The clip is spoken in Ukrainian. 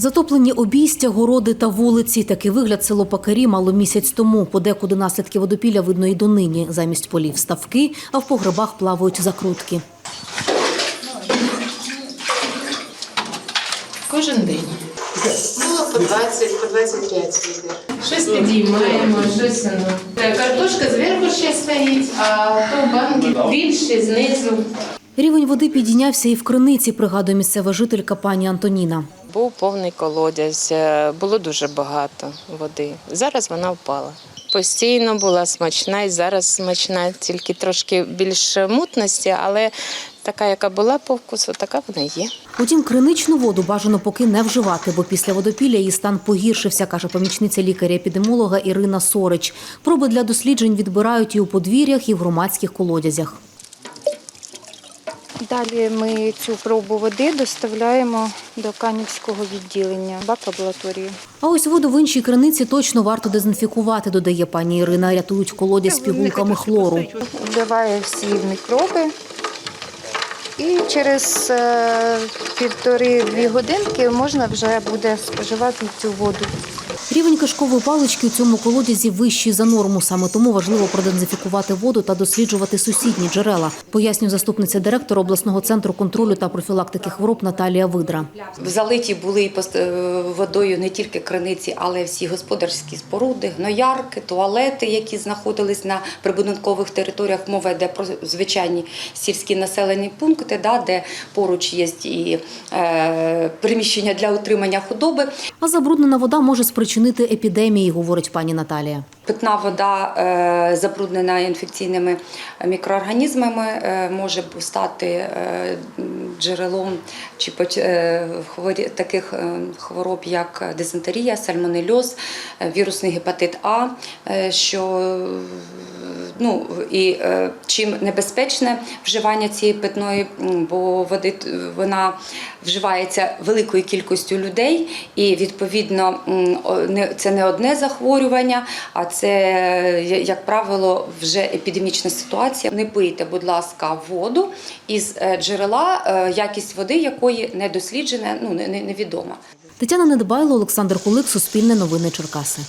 Затоплені обійстя, городи та вулиці. Такий вигляд село Пакарі мало місяць тому. Подекуди наслідки водопілля видно і донині. Замість полів ставки, а в погребах плавають закрутки. Кожен день. Було по 20, по 25 відер. Щось підіймаємо, щось ну. Картошка зверху ще стоїть, а то банки більше знизу. Рівень води підійнявся і в криниці, пригадує місцева жителька пані Антоніна. Був повний колодязь, е, було дуже багато води. Зараз вона впала. Постійно була смачна і зараз смачна, тільки трошки більш мутності, але така, яка була по вкусу, така вона є. Утім, криничну воду бажано поки не вживати, бо після водопілля її стан погіршився, каже помічниця лікаря-епідемолога Ірина Сорич. Проби для досліджень відбирають і у подвір'ях, і в громадських колодязях. Далі ми цю пробу води доставляємо до Канівського відділення бак-лабораторії. А ось воду в іншій криниці точно варто дезінфікувати, додає пані Ірина. Рятують колодязь з пігулками хлору. Вбиває всі мікроби. І через е, півтори-дві годинки можна вже буде споживати цю воду. Рівень кишкової палички у цьому колодязі вищий за норму. Саме тому важливо продезінфікувати воду та досліджувати сусідні джерела, пояснює заступниця директора обласного центру контролю та профілактики хвороб Наталія Видра. Залиті були е, водою не тільки криниці, але й всі господарські споруди, гноярки, туалети, які знаходились на прибудинкових територіях. Мова йде про звичайні сільські населені пункти, да, де поруч є і е, приміщення для утримання худоби. А забруднена вода може спричинити епідемії, говорить пані Наталія. Питна вода, е, забруднена інфекційними мікроорганізмами, е, може стати е, джерелом чи е, хворі- таких е, хвороб, як дизентерія, сальмонельоз, е, вірусний гепатит А, е, що ну і е, чим небезпечне вживання цієї питної, бо води вона вживається великою кількістю людей, і відповідно це не одне захворювання, а це, як правило, вже епідемічна ситуація. Не пийте, будь ласка, воду із е, джерела, е, якість води якої не досліджена, ну не- не- невідома. Тетяна Недбайло, Олександр Кулик, Суспільне новини Черкаси.